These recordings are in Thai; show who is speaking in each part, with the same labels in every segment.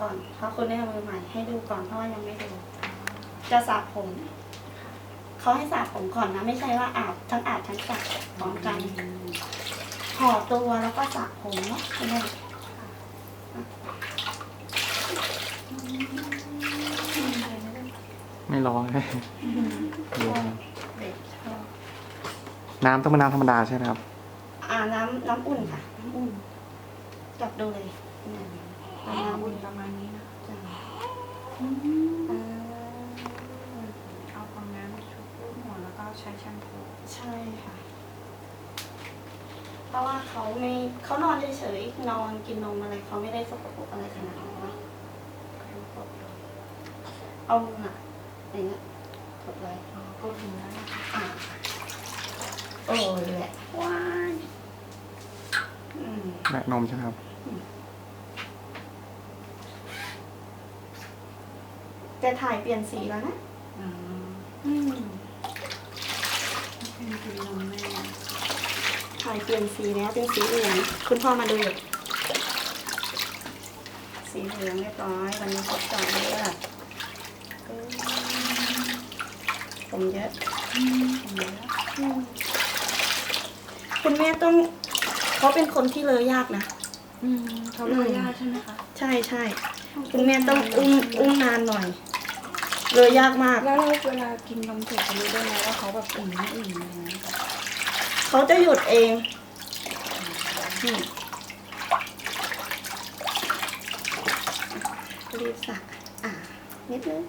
Speaker 1: ก่อนเพราะคุณแม่มือใหม่ให้ดูก่อนเพราะว่ายังไม่ดูจะสระผมเขาให้สระผมก่อนนะ ไม่ใช่ว่าอาบทั้งอาบทั้งสระพร้อมกันห่อตัวแล้วก็สระผมเนาะคุณแม่
Speaker 2: ไม่ร้อนเลยดู
Speaker 1: เด็กชอบ
Speaker 2: น้ำต้องเป็นน้ำธรรมดาใช่ไหมครับ
Speaker 1: อ่าน้ำน้ำอุ่นค่ะ น้ำอุ่นจับดูเลย เนี่ย
Speaker 3: ประมาณบุญประมาณนี้นะ
Speaker 1: จ้ะ
Speaker 3: อืม
Speaker 1: อ่า
Speaker 3: เอาฟองน้ำชุบลูบหัวแล้วก็ใช้แชมพู
Speaker 1: ใช่ค่ะ เพราะว่าเขาไม่เขานอนเฉยๆนอนกินนมอะไรเขาไม่ได้สกปรกอะไรขนาดนั้นนะเอามืออะอย่างเงี้ยกดไว้
Speaker 3: อ๋อกดหัวแล้วนะคะ
Speaker 1: อ่าโอ้ยแหละว้ายอืม
Speaker 2: แม่นมใช่ไหมครับ
Speaker 1: แต่ถ่ายเปลี่ยนสีแล้วนะ
Speaker 3: อ๋อ
Speaker 1: อืม
Speaker 3: เป็นกินนมแม่
Speaker 1: ถ่ายเปลี่ยนสีแล้วเป็นสีเหลืองคุณพ่อมาดูอยู่สีเหลืองเรียบร้อยวันนี้ครบจอดเลือดเออผมเยอะ
Speaker 3: อืมผมเยอะ
Speaker 1: อืมคุณแม่ต้องเขาเป็นคนที่เลอยากนะ
Speaker 3: อืมเขาเลือยากใช่ไหมคะ
Speaker 1: ใช่ใช่คุณแม่ต้องอุ้มอุ้มนานหน่อย เลยยากมาก
Speaker 3: แล้วเราเวลากินนมเสร็จจะรู้ได้ไงว่าเขาแบบอิ่มไม่อิ่มอะไรอย่างเงี้ยค่ะ
Speaker 1: เขาจะหยุดเองนี่รีบสักอะนิดนึง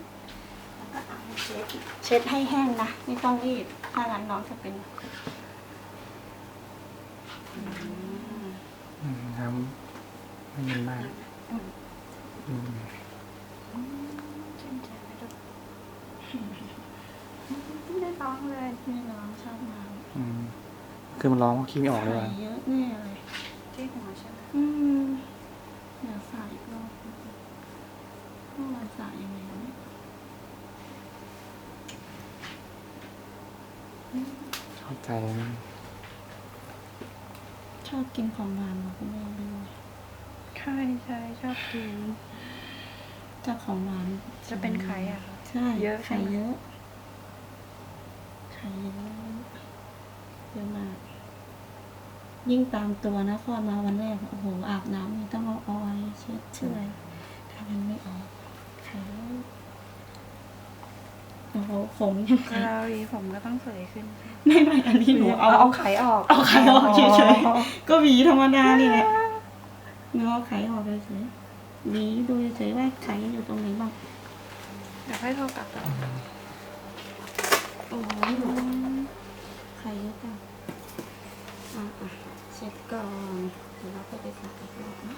Speaker 1: แล้วก็เอามาเช็ดเช็ดให้แห้งนะไม่ต้องรีบถ้างั้นน้องจะเป็น
Speaker 2: อืมน้ำไม่เย็นมากอืม
Speaker 3: ชื่นใจไหมลูก ไม่ได้ร้องเลย
Speaker 1: ไม่ร้องชอบน้
Speaker 2: อืมคือมันร้องเพราะขี้ไม่ออกำเลย
Speaker 1: ไข่
Speaker 2: ว่ะ
Speaker 1: เยอะแน่เลย
Speaker 3: ที่หัวใช่ไหม
Speaker 1: อืมเดี๋ยวใส่อีกรอบเมื่อวานใส่ยังไงวะเนี่ย
Speaker 2: ชอบใจ
Speaker 1: ชอบกินของหวานเหรอคุณแม่ด้วย
Speaker 3: ใช่ใช่ชอบกิน
Speaker 1: จากของหวาน
Speaker 3: จะเป็นไข่อะค่ะ
Speaker 1: ใช่
Speaker 3: เยอะใช่
Speaker 1: ไข่
Speaker 3: ไหม
Speaker 1: เยอะไข่เยอะเยอะมาก ยิ่งตามตัวนะคลอดมาวันแรกโอ้โหอาบน้ำนี่ต้องเอาออยล์เช็ดเชื่อยถ้ามันไม่ออกไข่เยอะโอ้โหผมยัง
Speaker 3: เว
Speaker 1: ไข่
Speaker 3: ลาหวีผมก็ต้องสวยขึ้น
Speaker 1: ไม่ไม่อันนี้หนูเอา
Speaker 3: เอาไข่ออก
Speaker 1: เอาไข่ออกเฉยๆก็หวีธรรมดานี่แหละเงาไข่ออกเฉยๆหวีดูเฉยๆว่าไข่อยู่ตรงไหนบ้าง
Speaker 3: เดี๋ยวให้โทรกลับแล้ว
Speaker 1: โอ้ยหนูไข่เยอะจังอะอะเช็ดก่อนเดี๋ยวเราก็ไปใส่อีกรอบนะ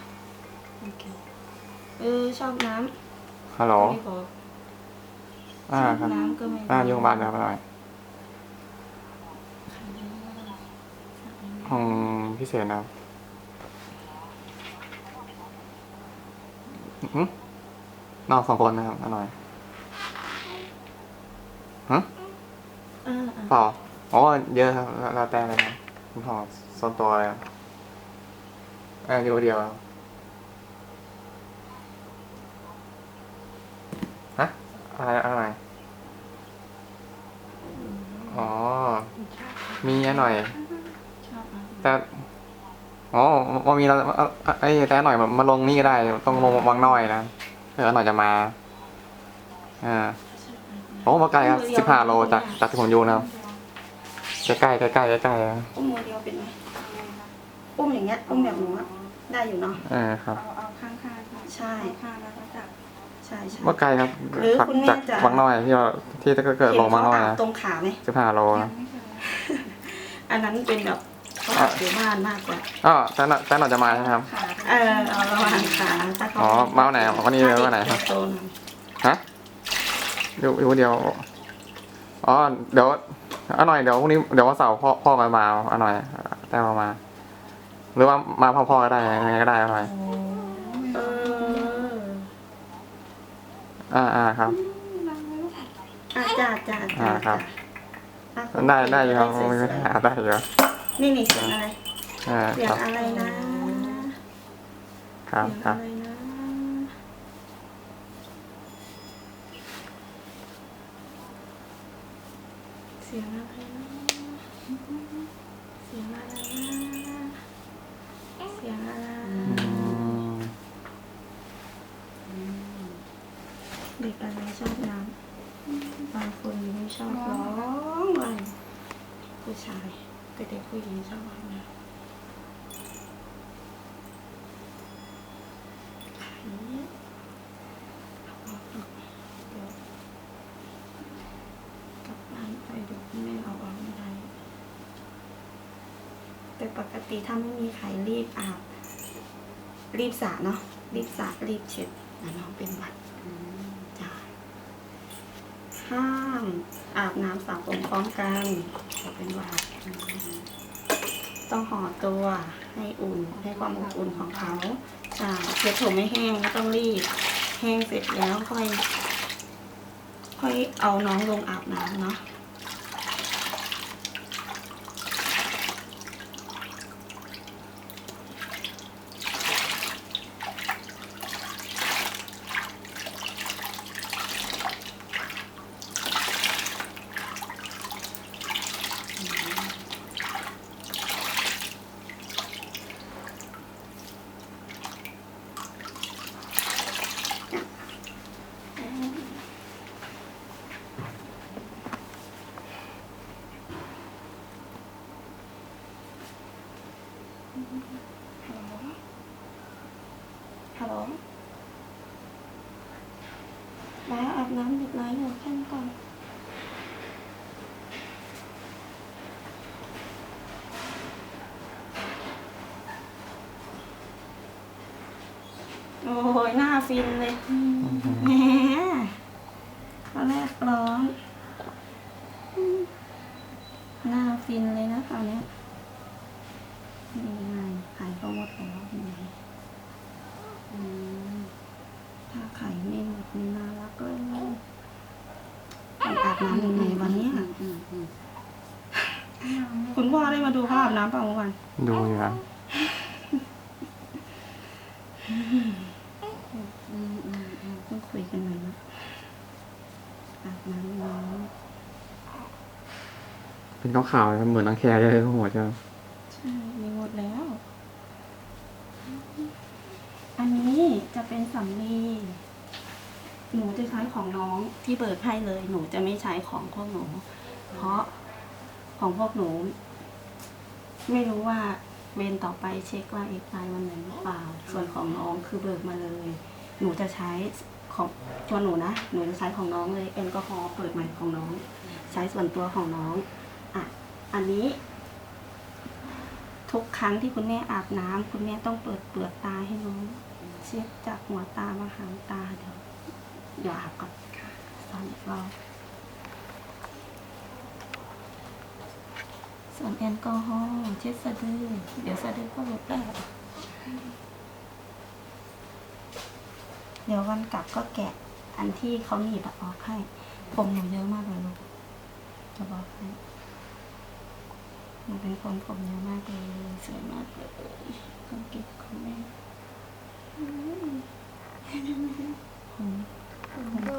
Speaker 1: โอเคเออชอบน้ำ
Speaker 2: ฮัลโหล
Speaker 1: ไม่บอก
Speaker 2: อ่า
Speaker 1: ชอบ
Speaker 2: ครับ
Speaker 1: น้ำก็ไม่
Speaker 2: อ่าอยู่โรงพยาบาลแล้วหน่อย
Speaker 1: ไข่เยอะใส่น้ำ
Speaker 2: ห้องพิเศษนะครับอืมนอกสองคนนะครับอร่อย ฮะ
Speaker 1: อ่าอ่า
Speaker 2: เปล่าอ๋อเยอะครับแล้วแล้วแต่เลยครับคุณพ่อส่วนตัวเลยครับเอออยู่คนเดียวครับฮะอะไรอะไรอ๋อมีอันหน่อย
Speaker 1: ชอบน้ำ
Speaker 2: แต่ อ๋อว่ามีเราเอาเอาไอ้แต่หน่อยมามาลงนี่ก็ได้ ต้องลงวังน้อยนะเผื่อหน่อยจะมา อ่าโอ้มาไกลครับสิบห้าโลจากจากที่ผมอยู่นะครับใกล้ใกล้ใกล้ใกล้ใกล้ๆ
Speaker 1: อุ้มมือเดียวเป็นไหมอุ้มอย่างเงี้ยอุ้มแบบหนูอะได้อยู่เนาะ
Speaker 2: เออครับ
Speaker 3: เอาเอาข้างข้างๆค่ะ
Speaker 1: ใช่
Speaker 3: ข้างๆแล้วก็จับ
Speaker 1: ใช่ใช่
Speaker 2: ว่าไกลครับ
Speaker 1: หรือคุณแม่
Speaker 2: จาก
Speaker 1: จะ
Speaker 2: วังน้อยที่เราที่ถ้าเกิดลงวังน้อย
Speaker 1: เห็
Speaker 2: นะ
Speaker 1: เขาบตรงขาไหม
Speaker 2: สิบห้าโล
Speaker 3: ยั
Speaker 2: นะ
Speaker 3: งไม่เคย
Speaker 1: อันนั้นเป็นแบบเขาอาบอยู่บ้านมากกว่า
Speaker 2: อ๋อแต่หน่อยแต่หน่อยจะมาใช่ไหมครับ
Speaker 3: ขา
Speaker 1: เออเอาระหว่างขาถ้าเขา
Speaker 2: อ๋อมาวันไหนครับวันนี้เลยวันไหนครับ
Speaker 1: โตหน่อย
Speaker 2: ฮะ อยู่อยู่คนเดียวอ๋อเดี๋ยวเอาหน่อยเดี๋ยวพรุ่งนี้เดี๋ยววันเสาร์พ่อพ่อมามาเอาหน่อยแต่มามา หรือว่ามาพ่อพ่อก็ได้ยังไงก็ได้เอาหน่อย
Speaker 1: เออ
Speaker 2: อ่าอ่าครับ
Speaker 1: อาจ้าจ้า
Speaker 2: อ่า
Speaker 1: จ้า
Speaker 2: ครับ
Speaker 1: อะ
Speaker 2: ได้ได้อยู่ครับ
Speaker 1: สว
Speaker 2: ไม่
Speaker 1: ๆ
Speaker 2: มีปัญหาได้อยู่ครับ
Speaker 1: นี่นี่เสียงอะไร
Speaker 2: อ่า
Speaker 1: เสีย
Speaker 2: ค
Speaker 1: ง
Speaker 2: รับ
Speaker 1: อะไรนะ
Speaker 2: ครับ
Speaker 1: เสียง
Speaker 2: ครั
Speaker 1: อะ
Speaker 2: บ
Speaker 1: ไรนะ เสียงอะไรนะเสียงอะไรนะเสียงอะไรเด็กอะไรชอบน้ำบางคนไม่ชอบร้องเลยผู้ชายแต่เด็กผู้หญิงชอบน้ำไข่เอาออกลูกเดี๋ยวกลับบ้านไปเดี๋ยวแม่เอาออกไม่ได้ แต่ ปกติถ้าไม่มีไข่รีบอาบ รีบสระเนาะรีบสระรีบเช็ดนะน้องเป็นหวัดจ้าห้ามอาบน้ำสระผมพร้อมกันจะเป็นหวัดต้องห่อตัวให้อุ่นให้ความอบอุ่นของเขาจ้าเช็ดผมไม่แห้งไม่ต้องรีบ แห้งเสร็จแล้วค่อย ค่อยเอาน้องลงอาบน้ำเนาะ ฮัลโหลมาอาบน้ำเด็กน้อยอยู่แค่นี้ก่อนโอ้ยหน้าฟินเลยแหมตอนแรกร้องอืมหน้าฟินเลยนะคราวเนี้ยนี่ไงหายก็หมดแล้วเห็นไหมอืม ถ้าไข่ไม่หมดนี่น่ารักเลยมันอาบน้ำยังไงวันเนี้ยคุณพ่อได้มาดูเขาอาบน้ำเปล่าเมื่อวาน
Speaker 2: ดูอยู่ครับ
Speaker 1: ต้องคุยกันหน่อยนะอาบน้ำน้อง
Speaker 2: เป็นขาวๆเหมือนนังแคร์เลยหัวจะ
Speaker 1: ใช่มีหมดแล้ว อันนี้จะเป็น สำลีหนูจะใช้ของน้องที่เบิกให้เลย หนูจะไม่ใช้ของพวกหนู เพราะของพวกหนู ไม่รู้ว่าเวรต่อไปเช็คว่าเอกตายวันไหนหรือเปล่า ส่วนของน้องคือเบิกมาเลย หนูจะใช้ของชวนหนูนะ หนูจะใช้ของน้องเลยแอลกอฮอล์เปิดใหม่ของน้อง ใช้ส่วนตัวของน้องอะอันนี้ ทุกครั้งที่คุณแม่อาบน้ำคุณแม่ต้องเปิดเปลือกตาให้น้อง เช็ดจากหัวตามาหางตาเดี๋ยวเดี๋ยวอาบก่อนสอนอีกรอบส่วนแอลกอฮอล์เช็ดสะดือ เดี๋ยวสะดือก็หลุดแล้เดี๋ยววันกลับก็แกะอันที่เขาหนีบอออกให้ ผมหนูเยอะมากเลยลูกจะบอกให้หนูเป็นคนผมเยอะมากเลยสวยมากเลยต้องเก็บของแม่ อืมผมผมก็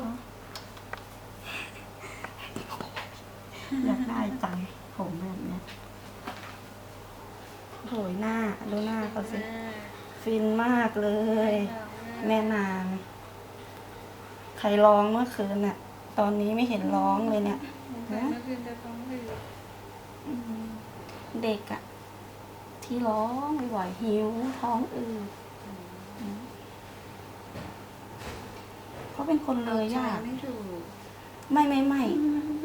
Speaker 1: อยากได้จังผมแบบเนี้ยโหยหน้า ดูหน้าเขาสิ ฟินมากเลย แม่นาง ใครร้องเมื่อคืนน่ะ ตอนนี้ไม่เห็นร้องเลยเนี่ย
Speaker 3: เมื่อคืนจะต้องไป
Speaker 1: อืมเด็กอะที่ร้องบ่อยๆหิวท้องอืดอืม เขาเป็นคนเลยยาก
Speaker 3: ไม่ถูก
Speaker 1: ไม่ไม่ไม่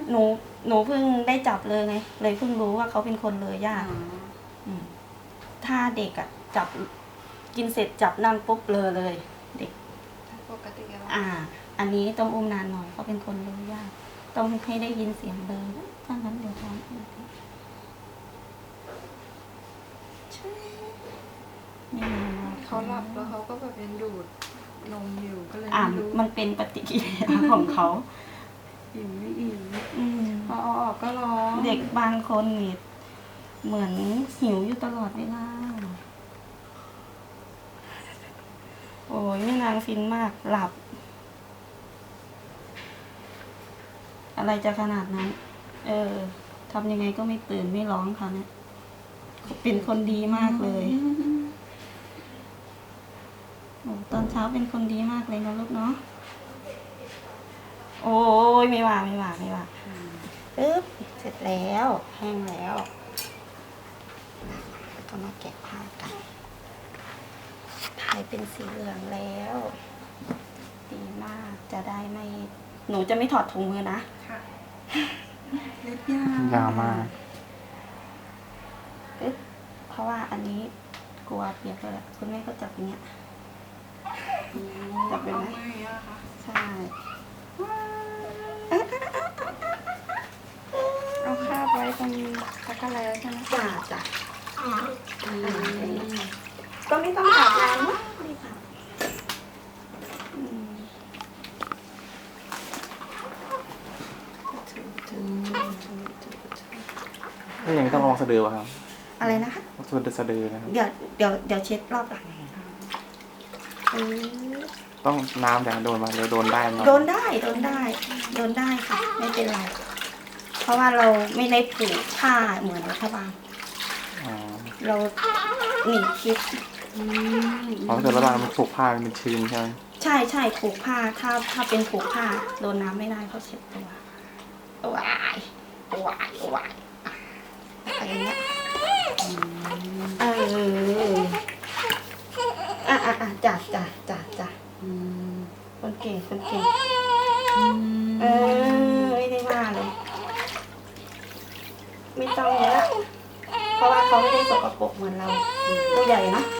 Speaker 1: หนูหนูเพิ่งได้จับเลยไง เลยเพิ่งรู้ว่าเขาเป็นคนเลยยากมถ้าเด็กอะจับกินเสร็จจับนั่นปุ๊บเลยเลย เด็ก
Speaker 3: ปกติแล้ว
Speaker 1: อ่า อันนี้ต้องอุ้มนานหน่อยเขาเป็นคนเลยยากต้องให้ได้ยินเสียงเลยถ้างั้นเดี๋ยวท้องอืดช่วยนี่
Speaker 3: เขาหลับแล้วเขาก็แบบยังดูดนมอยู่ก็เลย
Speaker 1: อ่า
Speaker 3: ไม่รู้
Speaker 1: มันเป็นปฏิกิริยาของเขา
Speaker 3: อิ่มไม่อิ่ม
Speaker 1: อืม
Speaker 3: พอเอาออกก็ร้อง
Speaker 1: เด็กบางคนนี่เหมือนหิวอยู่ตลอดเวลาโอ้ยแม่นางฟินมากหลับ อะไรจะขนาดนั้น
Speaker 3: อ
Speaker 1: เออทำยังไงก็ไม่ตื่นไม่ร้องค่ะเนี่ยเป็นคนดีมากเลย โอ้ตอนเช้าเป็นคนดีมากเลยนะลูกเนาะ โอ้ยไม่ว่าไม่ว่าไม่ว่าปึ๊บเสร็จแล้วแห้งแล้วแล้วก็มาแกะผ้ากันถ่ายเป็นสีเหลืองแล้ว ดีมากจะได้ไม่ หนูจะไม่ถอดถุงมือนะ
Speaker 3: ค่ะเล็บยาวยา
Speaker 2: วมาก
Speaker 1: ปึ๊บเพราะว่าอันนี้กลัวเปียกเลยอะคุณแม่ก็จับอย่างเงี้ย จับเป็นไหม
Speaker 3: เอาไม่อะค่ะ
Speaker 1: ใช่
Speaker 3: เอาคาบไว้ตรงตะกร้าแล้วใช่ไหม
Speaker 1: จ้าจ้ะก็ไม่ต้องอาบน้ำนะไม่ค่ะอืมถูถูถูถูถู
Speaker 2: นี่ยังต้องลองสะดือวะครับ
Speaker 1: อะไรนะคะ
Speaker 2: สะดือสะดือนะครับ
Speaker 1: เดี๋ยวเดี๋ยวเดี๋ยวเช็ดรอบหลังอือ
Speaker 2: ต้องน้ำแต่โดนมาหรือโดนได้ไหม
Speaker 1: โดนได้โดนได้ โดนได้ค่ะ ไม่เป็นไร เพราะว่าเราไม่ได้ผูกผ้าเหมือนรัฐบาล
Speaker 2: อ๋อ
Speaker 1: เราหนีบคิด
Speaker 2: เพราะถ้าเกิดระหว่างมันผูกผ้ามันเป็นชื้นใช่ไหม
Speaker 1: ใช่ใช่ผูกผ้าถ้าถ้าเป็นผูกผ้าโดนน้ำไม่ได้เขาเช็ดตัววายวายวายอะไรเงี้ยเอออ่ะอะอะจัดจัดจัดจัดคนเก่งคนเก่งเออไม่ได้ว่าเลย ไม่ต้องเยอะเพราะว่าเขาไม่ได้สกปรกเหมือนเราตัวใหญ่เนอะ